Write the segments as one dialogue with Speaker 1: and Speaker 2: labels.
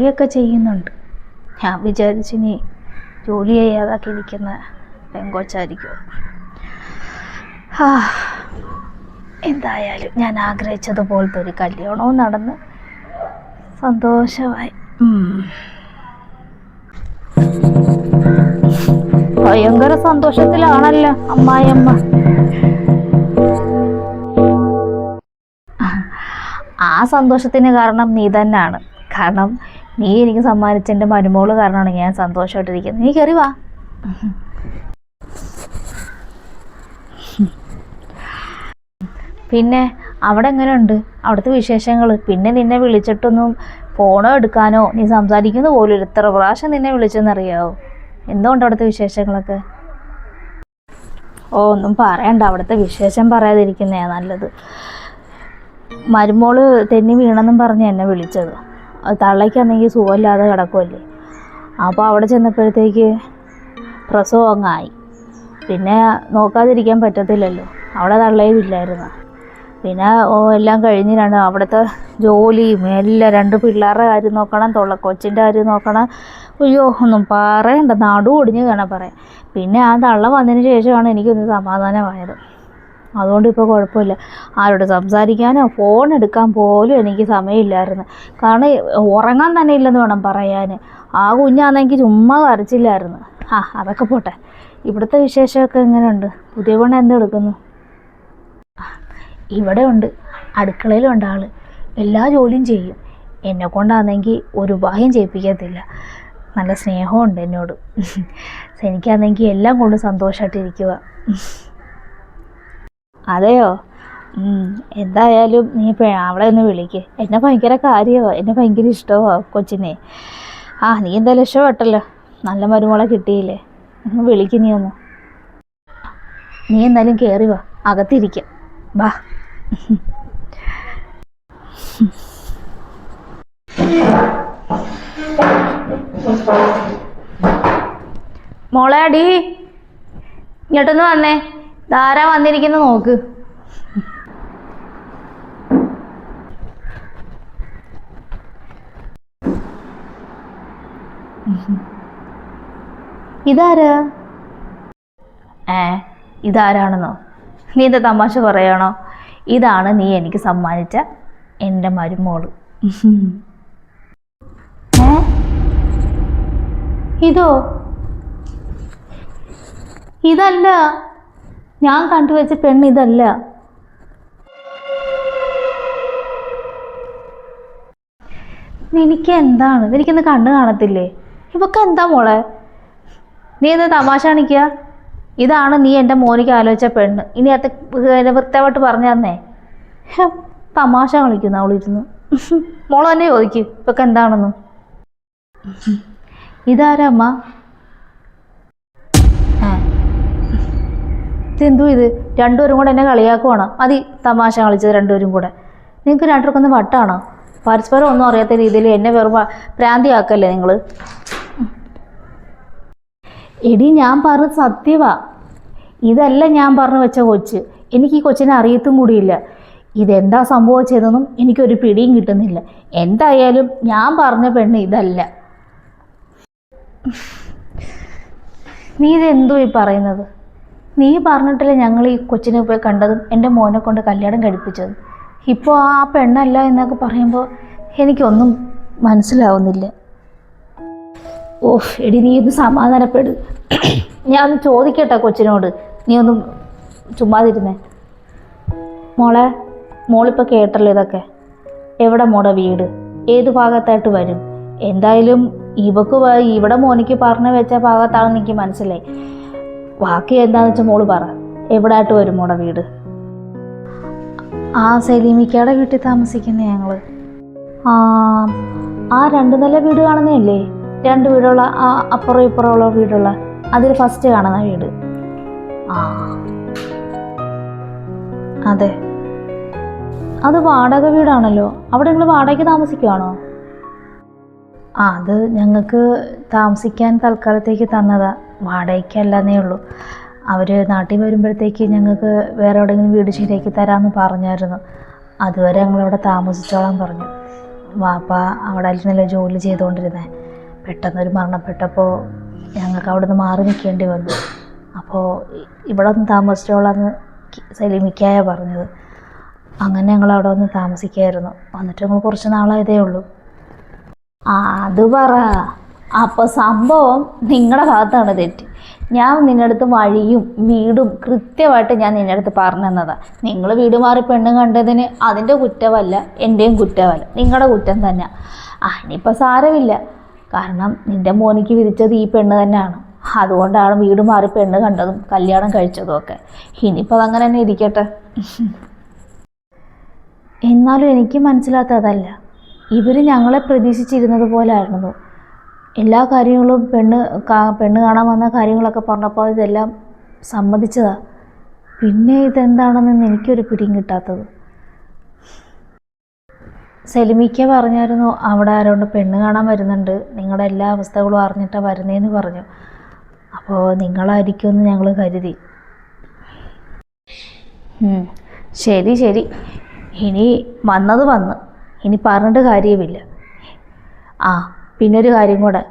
Speaker 1: ജോലിയൊക്കെ ചെയ്യുന്നുണ്ട്. ഞാൻ വിചാരിച്ചിനി ജോലി ചെയ്യാതാക്കി ഇരിക്കുന്ന പെങ്കൊച്ചായിരിക്കും എന്തായാലും ഞാൻ ആഗ്രഹിച്ചതുപോലത്തെ ഒരു കല്യാണവും നടന്ന് സന്തോഷമായി. ഭയങ്കര സന്തോഷത്തിലാണല്ലോ അമ്മായിയമ്മ. ആ സന്തോഷത്തിന് കാരണം നീ തന്നെയാണ്. കാരണം നീ എനിക്ക് സമ്മാനിച്ച എന്റെ മരുമോൾ കാരണമാണ് ഞാൻ സന്തോഷമായിട്ടിരിക്കുന്നത്. നീ കയറി വാ. പിന്നെ അവിടെ എങ്ങനെയുണ്ട്? അവിടുത്തെ വിശേഷങ്ങൾ പിന്നെ നിന്നെ വിളിച്ചിട്ടൊന്നും ഫോണോ എടുക്കാനോ നീ സംസാരിക്കുന്ന പോലും ഇത്ര പ്രാവശ്യം നിന്നെ വിളിച്ചെന്നറിയാവോ? എന്തുകൊണ്ട് അവിടുത്തെ വിശേഷങ്ങളൊക്കെ? ഓ ഒന്നും പറയണ്ട. അവിടുത്തെ വിശേഷം പറയാതിരിക്കുന്നേ നല്ലത്. മരുമോൾ തെന്നി വീണെന്നും പറഞ്ഞ് എന്നെ വിളിച്ചത്. തള്ളയ്ക്കാണെങ്കിൽ സുഖമില്ലാതെ കിടക്കുമല്ലേ അപ്പോൾ അവിടെ ചെന്നപ്പോഴത്തേക്ക് പ്രസവം അങ്ങായി. പിന്നെ നോക്കാതിരിക്കാൻ പറ്റത്തില്ലല്ലോ. അവിടെ തള്ളയുമില്ലായിരുന്നു. പിന്നെ എല്ലാം കഴിഞ്ഞ് രണ്ട് അവിടുത്തെ ജോലിയും എല്ലാം രണ്ട് പിള്ളേരുടെ കാര്യം നോക്കണം തൊള്ള കൊച്ചിന്റെ കാര്യം നോക്കണം. അയ്യോ ഒന്നും പറയണ്ട. നടു ഒടിഞ്ഞ് കാണാൻ പറയാം പിന്നെ ആ തള്ള വന്നതിന് ശേഷമാണ് എനിക്കൊന്ന് സമാധാനമായത്. അതുകൊണ്ട് ഇപ്പോൾ കുഴപ്പമില്ല. ആരോട് സംസാരിക്കാനോ ഫോൺ എടുക്കാൻ പോലും എനിക്ക് സമയമില്ലായിരുന്നു. കാരണം ഉറങ്ങാൻ തന്നെ ഇല്ലെന്ന് വേണം പറയാൻ ആ കുഞ്ഞാണെങ്കിൽ ചുമ്മാ കരച്ചില്ലായിരുന്നു. ആ അതൊക്കെ പോട്ടെ. ഇവിടുത്തെ വിശേഷമൊക്കെ എങ്ങനെയുണ്ട്? പുതിയ പെണ്ണ് എന്തെടുക്കുന്നു ഇവിടെ ഉണ്ട്. അടുക്കളയിലുണ്ട് ആൾ എല്ലാ ജോലിയും ചെയ്യും. എന്നെ കൊണ്ടാണെങ്കിൽ ഒരു ഉപായം ചെയ്യിപ്പിക്കത്തില്ല. നല്ല സ്നേഹമുണ്ട് എന്നോട്. എനിക്കാണെങ്കിൽ എല്ലാം കൊണ്ട് സന്തോഷമായിട്ടിരിക്കുക അതെയോ? എന്തായാലും നീ ഇപ്പം അവളെ ഒന്ന് വിളിക്ക്. എന്നെ ഭയങ്കര കാര്യമാണ് എന്നെ ഭയങ്കര ഇഷ്ടമാണ് കൊച്ചിനെ. ആ നീ എന്തായാലും ഇഷ്ടപ്പെട്ടല്ലോ. നല്ല മരുമോളെ കിട്ടിയില്ലേ. ഒന്ന് വിളിക്ക് നീ ഒന്ന്. നീ എന്തായാലും കയറി വാ. അകത്തിരിക്കാം. വാ. മോളെ അടി. ഇങ്ങോട്ടൊന്ന് വന്നേ. ധാരാ വന്നിരിക്കുന്ന നോക്ക്. ഇതാരാ? ഏ ഇതാരാണെന്നോ? നീ എന്താ തമാശ പറയണോ? ഇതാണ് നീ എനിക്ക് സമ്മാനിച്ച എന്റെ മരുമോൾ. ഇതോ? ഇതല്ല. ഞാൻ കണ്ടുവച്ച പെണ്ണ് ഇതല്ല. നിനക്ക് എന്താണ്? നിനക്കിന്ന് കണ്ണ് കാണത്തില്ലേ? ഇവക്ക് എന്താ മോളെ? നീ എന്താ തമാശ കാണിക്കുക ഇതാണ് നീ എന്റെ മോനിക്ക് ആലോചിച്ച പെണ്ണ്. ഇനി അത് വൃത്തമായിട്ട് പറഞ്ഞു തമാശ കളിക്കുന്നു അവളിരുന്ന് മോൾ തന്നെ ചോദിക്കും ഇപ്പൊക്കെ എന്താണെന്ന്. ഇതാരാ ഇതെന്തോ ഇത്? രണ്ടുപേരും കൂടെ എന്നെ കളിയാക്കുവാണ്? മതി തമാശ കളിച്ചത് രണ്ടുപേരും കൂടെ. നിങ്ങൾക്ക് രണ്ടുപേർക്കൊന്ന് വട്ടാണോ? പരസ്പരം ഒന്നും അറിയാത്ത രീതിയിൽ എന്നെ വെറും പ്രാന്തിയാക്കല്ലേ നിങ്ങൾ എടി ഞാൻ പറഞ്ഞത് സത്യവാ. ഇതല്ല ഞാൻ പറഞ്ഞു വെച്ച കൊച്ച്. എനിക്ക് ഈ കൊച്ചിനെ അറിയത്തും കൂടിയില്ല. ഇതെന്താ സംഭവിച്ചതെന്നും എനിക്കൊരു പിടിയും കിട്ടുന്നില്ല. എന്തായാലും ഞാൻ പറഞ്ഞ പെണ്ണ് ഇതല്ല. നീ ഇതെന്തോ ഈ പറയുന്നത്? നീ പറഞ്ഞിട്ടില്ലേ ഞങ്ങൾ ഈ കൊച്ചിനെ പോയി കണ്ടതും എന്റെ മോനെ കൊണ്ട് കല്യാണം കഴിപ്പിച്ചതും? ഇപ്പോൾ ആ പെണ്ണല്ല എന്നൊക്കെ പറയുമ്പോൾ എനിക്കൊന്നും മനസ്സിലാവുന്നില്ല. ഓഹ് എടി നീ ഒന്ന് സമാധാനപ്പെട്. ഞാൻ ഒന്ന് ചോദിക്കട്ടെ കൊച്ചിനോട്. നീ ഒന്നും ചുമ്മാതിരുന്നേ. മോളെ മോളിപ്പോൾ കേട്ടല്ലോ ഇതൊക്കെ. എവിടെ മോടെ വീട്? ഏത് ഭാഗത്തായിട്ട് വരും? എന്തായാലും ഇവക്ക് ഇവിടെ മോനിക്ക് പറഞ്ഞു വെച്ച ഭാഗത്താണെന്ന് എനിക്ക് മനസ്സിലായി. ബാക്കി എന്താന്ന് വെച്ചാൽ മോൾ പറ. എവിടായിട്ട് വരും മോടെ വീട്? ആ സലീമിക്കയുടെ വീട്ടിൽ താമസിക്കുന്ന ഞങ്ങൾ ആ ആ രണ്ട് നില വീട് കാണുന്നതല്ലേ? രണ്ട് വീടുള്ള ആ അപ്പുറം ഇപ്പുറമുള്ള വീടുള്ള. അതിൽ ഫസ്റ്റ് കാണുന്ന വീട്. ആ. അതെ. അത് വാടക വീടാണല്ലോ. അവിടെ നിങ്ങൾ വാടകയ്ക്ക് താമസിക്കുവാണോ? അത് ഞങ്ങൾക്ക് താമസിക്കാൻ തൽക്കാലത്തേക്ക് തന്നതാ. വാടകയ്ക്കല്ലെന്നേ ഉള്ളൂ. അവർ നാട്ടിൽ വരുമ്പോഴത്തേക്ക് ഞങ്ങൾക്ക് വേറെ എവിടെയെങ്കിലും വീട് ശരിയാക്കി തരാമെന്ന് പറഞ്ഞായിരുന്നു. അതുവരെ ഞങ്ങളവിടെ താമസിച്ചോളാൻ പറഞ്ഞു. വാപ്പ അവിടെ ആയിരുന്നല്ലോ ജോലി ചെയ്തുകൊണ്ടിരുന്നത് പെട്ടെന്നൊരു മരണപ്പെട്ടപ്പോൾ ഞങ്ങൾക്ക് അവിടെ നിന്ന് മാറി നിൽക്കേണ്ടി വന്നു. അപ്പോൾ ഇവിടെ ഒന്ന് താമസിച്ചോളാന്ന് സലീമിക്കായ പറഞ്ഞത്. അങ്ങനെ ഞങ്ങൾ അവിടെ വന്ന് താമസിക്കായിരുന്നു. വന്നിട്ട് ഞങ്ങൾ കുറച്ച് നാളായതേ ഉള്ളൂ. അത് പറ. അപ്പോൾ സംഭവം നിങ്ങളുടെ ഭാഗത്താണ് തെറ്റ്. ഞാൻ നിന്റെ അടുത്ത് വഴിയും വീടും കൃത്യമായിട്ട് ഞാൻ നിന്റെ അടുത്ത് പറഞ്ഞു തന്നതാണ് നിങ്ങൾ വീട് മാറി പെണ്ണ് കണ്ടതിന് അതിന്റെ കുറ്റമല്ല എന്റെയും കുറ്റമല്ല. നിങ്ങളുടെ കുറ്റം തന്നെ. ആ ഇനിയിപ്പോൾ സാരമില്ല. കാരണം നിന്റെ മോനിക്ക് വിധിച്ചത് ഈ പെണ്ണ് തന്നെയാണ്. അതുകൊണ്ടാണ് വീട് മാറി പെണ്ണ് കണ്ടതും കല്യാണം കഴിച്ചതും ഒക്കെ. ഇനിയിപ്പോൾ അതങ്ങനെ തന്നെ ഇരിക്കട്ടെ. എന്നാലും എനിക്ക് മനസ്സിലാത്തതല്ല. ഇവർ ഞങ്ങളെ പ്രതീക്ഷിച്ചിരുന്നത് പോലെ ആയിരുന്നു എല്ലാ കാര്യങ്ങളും പെണ്ണ് പെണ്ണ് കാണാൻ വന്ന കാര്യങ്ങളൊക്കെ പറഞ്ഞപ്പോൾ ഇതെല്ലാം സമ്മതിച്ചതാ. പിന്നെ ഇതെന്താണെന്ന് എനിക്കൊരു പിടിയും കിട്ടാത്തത്. സെലിമിക്ക പറഞ്ഞായിരുന്നു അവിടെ ആരോണ്ട് പെണ്ണ് കാണാൻ വരുന്നുണ്ട്. നിങ്ങളുടെ എല്ലാ അവസ്ഥകളും അറിഞ്ഞിട്ടാണ് വരുന്നതെന്ന് പറഞ്ഞു. അപ്പോൾ നിങ്ങളായിരിക്കുമെന്ന് ഞങ്ങൾ കരുതി. ശരി ശരി. ഇനി വന്നത് വന്ന്. ഇനി പറഞ്ഞിട്ട് കാര്യമില്ല. ആ പിന്നൊരു കാര്യം കൂടെ.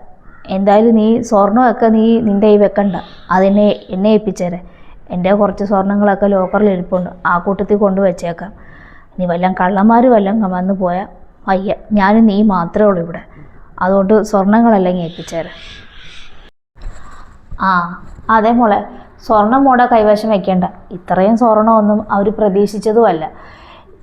Speaker 1: എന്തായാലും നീ സ്വർണമൊക്കെ നീ നിന്റെ കൈ വെക്കണ്ട. അതെന്നെ എന്നെ ഏൽപ്പിച്ചേരെ. എന്റെ കുറച്ച് സ്വർണങ്ങളൊക്കെ ലോക്കറിൽ ഇരിപ്പുണ്ട്. ആ കൂട്ടത്തിൽ കൊണ്ട് വെച്ചേക്കാം. നീ വല്ലതും കള്ളന്മാർ വല്ലതും വന്നു പോയാൽ വയ്യ. ഞാനും നീ മാത്രമേ ഉള്ളൂ ഇവിടെ. അതുകൊണ്ട് സ്വർണങ്ങളെല്ലാം ഇങ്ങ് ഏൽപ്പിച്ചേരെ. ആ അതേ മോളെ. സ്വർണം മോടെ കൈവശം വെക്കേണ്ട. ഇത്രയും സ്വർണമൊന്നും അവർ പ്രതീക്ഷിച്ചതുമല്ല.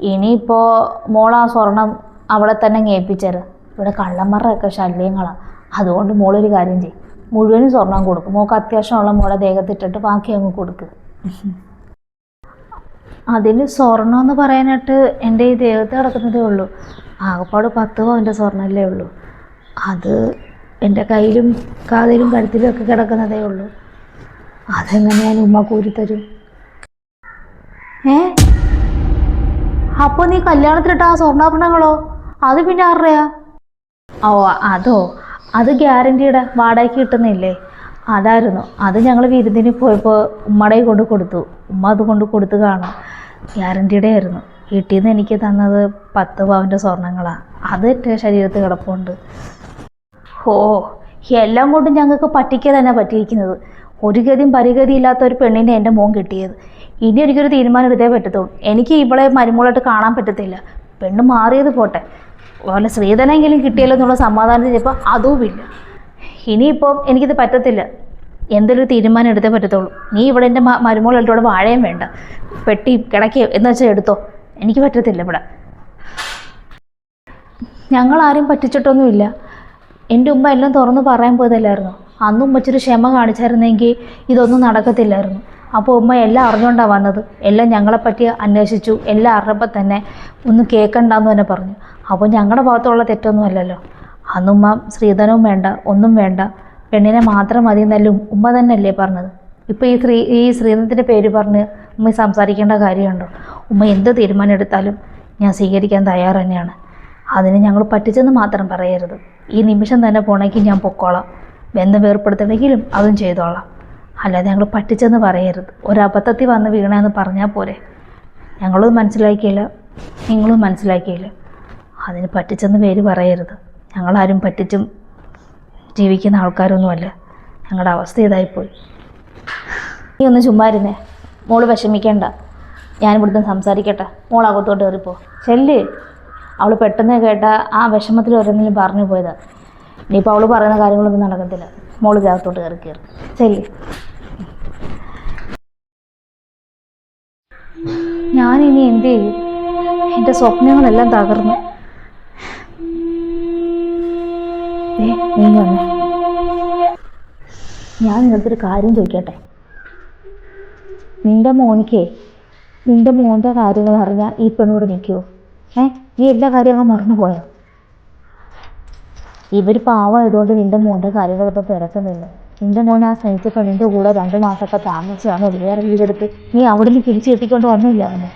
Speaker 1: ഇനിയിപ്പോൾ മോൾ ആ സ്വർണം അവളെ തന്നെ ഏൽപ്പിച്ചേര് ഇവിടെ കള്ളന്മാരുടെയൊക്കെ ശല്യങ്ങളാണ് അതുകൊണ്ട് മോളൊരു കാര്യം ചെയ്യും. മുഴുവനും സ്വർണം കൊടുക്കും. മോൾക്ക് അത്യാവശ്യമുള്ള മോളെ ദേഹത്തിട്ടിട്ട് ബാക്കി അങ്ങ് കൊടുക്കുക അതിന് സ്വർണം എന്ന് പറയാനായിട്ട് എന്റെ ഈ ദേഹത്ത് കിടക്കുന്നതേ ഉള്ളൂ. ആകപ്പാട് പത്ത് പവന്റെ സ്വർണമല്ലേ ഉള്ളൂ. അത് എന്റെ കയ്യിലും കാതിലും കഴുത്തിലും ഒക്കെ കിടക്കുന്നതേ ഉള്ളൂ. അതെങ്ങനെ ഞാൻ ഉമ്മ കൂരിത്തരും. ഏ? അപ്പോൾ നീ കല്യാണത്തിലിട്ട ആ സ്വർണാഭരണങ്ങളോ? അത് പിന്നെ ആരുടെയാ? ഓ അതോ? അത് ഗ്യാരണ്ടിയുടെ വാടകയ്ക്ക് കിട്ടുന്നില്ലേ? അതായിരുന്നു. അത് ഞങ്ങൾ വിരുന്നിന് പോയപ്പോൾ ഉമ്മടെ കൊണ്ട് കൊടുത്തു. ഉമ്മ അത് കൊണ്ട് കൊടുത്തു കാണും. ഗ്യാരണ്ടിയുടെ ആയിരുന്നു. വീട്ടിൽ നിന്ന് എനിക്ക് തന്നത് പത്ത് പവന്റെ സ്വർണങ്ങളാണ് അത് എന്റെ ശരീരത്തിൽ കിടപ്പുണ്ട്. ഓ എല്ലാം കൊണ്ടും ഞങ്ങൾക്ക് പറ്റിക്കുക തന്നെ പറ്റിയിരിക്കുന്നത്. ഒരു ഗതിയും പരിഗതി ഇല്ലാത്ത ഒരു പെണ്ണിനെ എന്റെ മോൻ കിട്ടിയത്. ഇനി എനിക്കൊരു തീരുമാനം എടുത്തേ പറ്റത്തുള്ളൂ. എനിക്ക് ഇവളെ മരുമോളായിട്ട് കാണാൻ പറ്റത്തില്ല. പെണ്ണ് മാറിയത് പോട്ടെ. അവളെ സ്ത്രീധനെങ്കിലും കിട്ടിയല്ലോ എന്നുള്ള സമാധാനത്തിൽ ചിലപ്പോൾ അതുമില്ല ഇനിയിപ്പോൾ എനിക്കിത് പറ്റത്തില്ല. എന്തൊരു തീരുമാനം എടുത്തേ പറ്റത്തുള്ളൂ. നീ ഇവിടെ എന്റെ മരുമോളായിട്ട് ഇവിടെ വാഴയും വേണ്ട. പെട്ടി കിടക്കുകയോ എന്ന് വെച്ചാൽ എടുത്തോ. എനിക്ക് പറ്റത്തില്ല ഇവിടെ. ഞങ്ങളാരും പറ്റിച്ചിട്ടൊന്നുമില്ല. എന്റെ ഉമ്മ എല്ലാം തുറന്ന് പറയാൻ പോയതല്ലായിരുന്നു? അന്നും ഉമ്മച്ചൊരു ക്ഷമ കാണിച്ചായിരുന്നെങ്കിൽ ഇതൊന്നും നടക്കത്തില്ലായിരുന്നു. അപ്പോൾ ഉമ്മ എല്ലാം അറിഞ്ഞുകൊണ്ടാണ് വന്നത്. എല്ലാം ഞങ്ങളെപ്പറ്റി അന്വേഷിച്ചു. എല്ലാം അറിഞ്ഞപ്പോൾ തന്നെ ഒന്ന് കേൾക്കണ്ടെന്ന് തന്നെ പറഞ്ഞു. അപ്പോൾ ഞങ്ങളുടെ ഭാഗത്തുള്ള തെറ്റൊന്നും അല്ലല്ലോ. അന്നുമ്മ സ്ത്രീധനവും വേണ്ട ഒന്നും വേണ്ട. പെണ്ണിനെ മാത്രം മതി എന്നല്ലും ഉമ്മ തന്നെയല്ലേ പറഞ്ഞത്. ഇപ്പോൾ ഈ സ്ത്രീ ഈ സ്ത്രീധനത്തിന്റെ പേര് പറഞ്ഞ് ഉമ്മ സംസാരിക്കേണ്ട കാര്യമുണ്ടോ? ഉമ്മ എന്ത് തീരുമാനം എടുത്താലും ഞാൻ സ്വീകരിക്കാൻ തയ്യാറ് തന്നെയാണ് അതിന് ഞങ്ങൾ പറ്റിച്ചെന്ന് മാത്രം പറയരുത്. ഈ നിമിഷം തന്നെ പോണെങ്കിൽ ഞാൻ പൊക്കോളാം. ബന്ധം വേർപ്പെടുത്തണമെങ്കിലും അതും ചെയ്തോളാം. അല്ലാതെ ഞങ്ങൾ പറ്റിച്ചെന്ന് പറയരുത്. ഒരബദ്ധത്തിൽ വന്ന് വീണെന്ന് പറഞ്ഞാൽ പോരെ. ഞങ്ങളും മനസ്സിലാക്കിയില്ല. നിങ്ങളും മനസ്സിലാക്കിയില്ല. അതിന് പറ്റിച്ചെന്ന് പേര് പറയരുത്. ഞങ്ങളാരും പറ്റിച്ചും ജീവിക്കുന്ന ആൾക്കാരൊന്നുമല്ല. ഞങ്ങളുടെ അവസ്ഥ ഇതായിപ്പോയി. നീ ഒന്ന് ചുമ്മാ ഇരുന്നേ. മോൾ വിഷമിക്കേണ്ട. ഞാൻ സംസാരിക്കട്ടെ. മോൾ അകത്തോട്ട് കയറിപ്പോ. ചെല്ല്. അവൾ പെട്ടെന്ന് കേട്ട ആ വിഷമത്തിൽ ഓരോന്നിനും പറഞ്ഞു പോയതാണ് ഇനിയിപ്പോൾ അവൾ പറയുന്ന കാര്യങ്ങളൊന്നും നടക്കത്തില്ല. മോൾ അകത്തോട്ട് കയറി കയറി. ചെല്ല്. ഞാനിനി എന്ത് ചെയ്യും? എന്റെ സ്വപ്നങ്ങളെല്ലാം തകർന്നു. ഏ നീ വന്നേ. ഞാൻ കാര്യം ചോദിക്കട്ടെ? നിന്റെ മോനിക്കേ നിന്റെ മോന്റെ കാര്യങ്ങൾ അറിഞ്ഞാൽ ഈ പെണ്ണോട് നിൽക്കുമോ ഏ നീ എല്ലാ കാര്യങ്ങളും മറന്നുപോയോ? ഇവർ പാവമായതുകൊണ്ട് നിന്റെ മോന്റെ കാര്യങ്ങളൊക്കെ തിരക്കുന്നില്ല നിന്റെ മോൻ ആ സ്നേഹിച്ച പെണ്ണിന്റെ കൂടെ രണ്ട് മാസമൊക്കെ താമസിച്ചാണ് വേറെ വീടെടുത്ത് നീ അവിടെ നിന്ന് തിരിച്ചു കെട്ടിക്കൊണ്ട് വന്നില്ല അവനെ.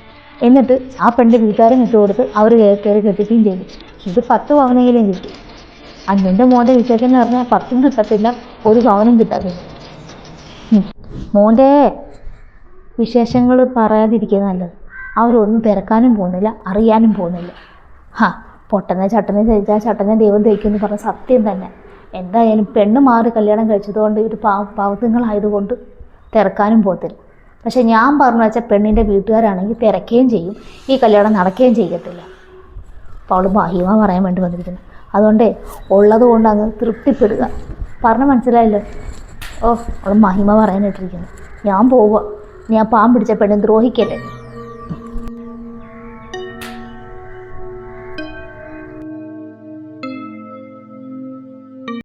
Speaker 1: എന്നിട്ട് ആ പെണ്ണ് വീട്ടുകാരൻ ഇട്ട് കൊടുത്ത് അവർ കയറി കെട്ടിക്കുകയും ചെയ്തു. ഇത് പത്ത് പവനെങ്കിലും കിട്ടി. നിന്റെ മോന്റെ വിശേഷം എന്ന് പറഞ്ഞാൽ പത്തും കിട്ടത്തില്ല ഒരു പവനും കിട്ടത്തില്ല. മോന്റെ വിശേഷങ്ങൾ പറയാതിരിക്കുക നല്ലത്. അവരൊന്നും തിരക്കാനും പോകുന്നില്ല അറിയാനും പോകുന്നില്ല. ഹാ പൊട്ടനെ ചട്ടനെ തേച്ചാൽ ചട്ടനെ ദൈവം തയ്ക്കുമെന്ന് പറഞ്ഞ സത്യം തന്നെ. എന്തായാലും പെണ്ണ് മാറി കല്യാണം കഴിച്ചതുകൊണ്ട് ഒരു പാവ പാവത്തുങ്ങളായതുകൊണ്ട് തിരക്കാനും പോകത്തില്ല. പക്ഷേ ഞാൻ പറഞ്ഞു വെച്ചാൽ പെണ്ണിന്റെ വീട്ടുകാരാണെങ്കിൽ തിരക്കുകയും ചെയ്യും. ഈ കല്യാണം നടക്കുകയും ചെയ്യത്തില്ല. അപ്പോൾ അവൾ മഹിമ പറയാൻ വേണ്ടി വന്നിരിക്കുന്നു. അതുകൊണ്ടേ ഉള്ളത് കൊണ്ട് അങ്ങ് തൃപ്തിപ്പെടുക. പറഞ്ഞ മനസ്സിലായല്ലോ? ഓ അവൾ മഹിമ പറയാനിട്ടിരിക്കുന്നു ഞാൻ പോവുക. ഞാൻ പാമ്പ് പിടിച്ച പെണ്ണെ ദ്രോഹിക്കല്ലേ?